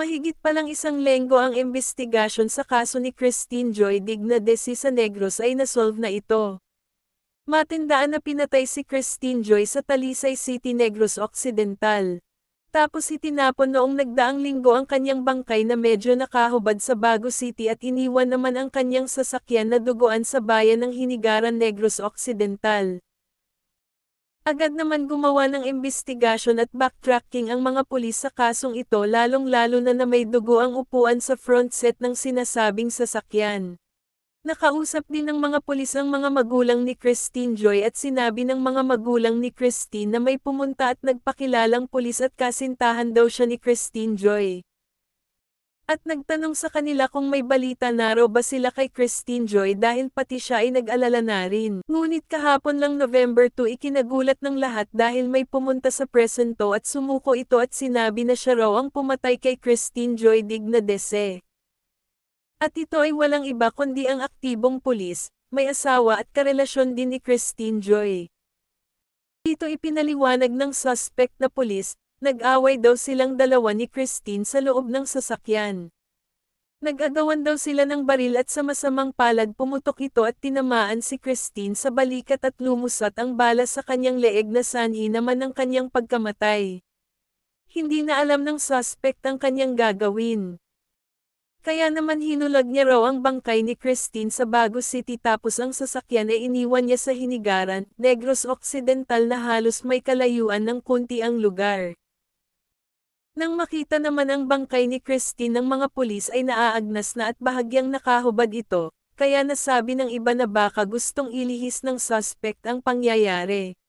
Mahigit palang isang lenggo ang investigasyon sa kaso ni Christine Joy Dignadesi sa Negros ay nasolve na ito. Matindaan na pinatay si Christine Joy sa Talisay City, Negros Occidental. Tapos itinapon noong nagdaang linggo ang kanyang bangkay na medyo nakahubad sa Bago City at iniwan naman ang kanyang sasakyan na duguan sa bayan ng Hinigaran Negros Occidental. Agad naman gumawa ng investigasyon at backtracking ang mga pulis sa kasong ito lalong-lalo na na may dugo ang upuan sa front set ng sinasabing sasakyan. Nakausap din ng mga pulis ang mga magulang ni Christine Joy at sinabi ng mga magulang ni Christine na may pumunta at nagpakilalang pulis at kasintahan daw siya ni Christine Joy. At nagtanong sa kanila kung may balita na raw ba sila kay Christine Joy dahil pati siya ay nag-alala na rin. Ngunit kahapon lang November 2 ikinagulat ng lahat dahil may pumunta sa presento at sumuko ito at sinabi na siya raw ang pumatay kay Christine Joy Dignadese. At ito ay walang iba kundi ang aktibong pulis, may asawa at karelasyon din ni Christine Joy. Dito ipinaliwanag ng suspect na pulis, Nag-away daw silang dalawa ni Christine sa loob ng sasakyan. Nag-agawan daw sila ng baril at sa masamang palad pumutok ito at tinamaan si Christine sa balikat at lumusat ang bala sa kanyang leeg na sanhi naman ng kanyang pagkamatay. Hindi na alam ng suspect ang kanyang gagawin. Kaya naman hinulag niya raw ang bangkay ni Christine sa Bago City tapos ang sasakyan ay iniwan niya sa Hinigaran, Negros Occidental na halos may kalayuan ng kunti ang lugar. Nang makita naman ang bangkay ni Christine ng mga pulis ay naaagnas na at bahagyang nakahubad ito, kaya nasabi ng iba na baka gustong ilihis ng suspect ang pangyayari.